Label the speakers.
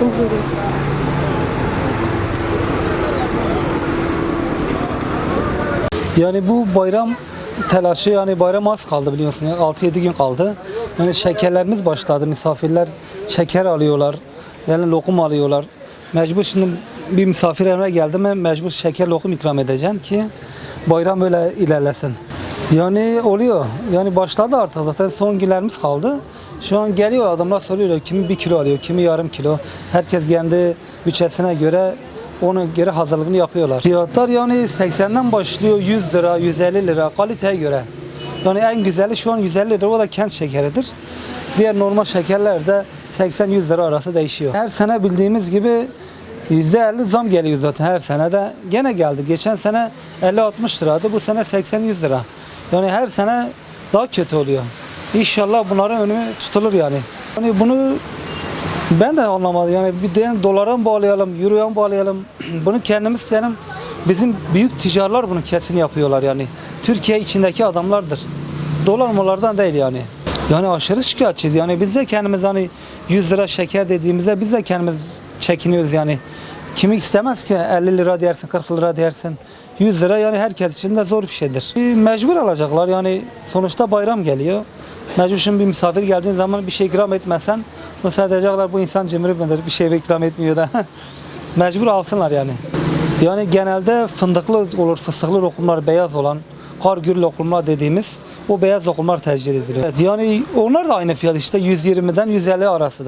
Speaker 1: Baktım. Yani bu bayram telaşı yani bayram az kaldı biliyorsun. Yani 6-7 gün kaldı. Yani şekerlerimiz başladı. Misafirler şeker alıyorlar. Yani lokum alıyorlar. Mecbur şimdi bir misafir evine geldi mi mecbur şeker lokum ikram edeceğim ki bayram öyle ilerlesin. Yani oluyor. Yani başladı artık zaten son günlerimiz kaldı. Şu an geliyor adamlar soruyorlar kimi bir kilo alıyor, kimi yarım kilo. Herkes kendi bütçesine göre ona göre hazırlığını yapıyorlar. Fiyatlar yani 80'den başlıyor 100 lira, 150 lira kaliteye göre. Yani en güzeli şu an 150 lira o da kent şekeridir. Diğer normal şekerler de 80-100 lira arası değişiyor. Her sene bildiğimiz gibi %50 zam geliyor zaten her sene de. Gene geldi. Geçen sene 50-60 liraydı. Bu sene 80-100 lira. Yani her sene daha kötü oluyor. İnşallah bunların önü tutulur yani. Yani bunu ben de anlamadım. Yani bir de dolara mı bağlayalım, euroya mı bağlayalım? Bunu kendimiz yani bizim büyük ticarlar bunu kesin yapıyorlar yani. Türkiye içindeki adamlardır. Dolar molardan değil yani. Yani aşırı şikayetçiyiz. Yani biz de kendimiz hani 100 lira şeker dediğimizde biz de kendimiz çekiniyoruz yani. Kimi istemez ki 50 lira dersin, 40 lira dersin. 100 lira yani herkes için de zor bir şeydir. Mecbur alacaklar yani sonuçta bayram geliyor. Mecbur şimdi bir misafir geldiğin zaman bir şey ikram etmezsen mesela diyecekler bu insan cimri midir bir şey ikram etmiyor da. Mecbur alsınlar yani. Yani genelde fındıklı olur, fıstıklı lokumlar beyaz olan, kargül lokumlar dediğimiz o beyaz lokumlar tercih ediliyor. Evet, yani onlar da aynı fiyat işte 120'den 150 arasıdır.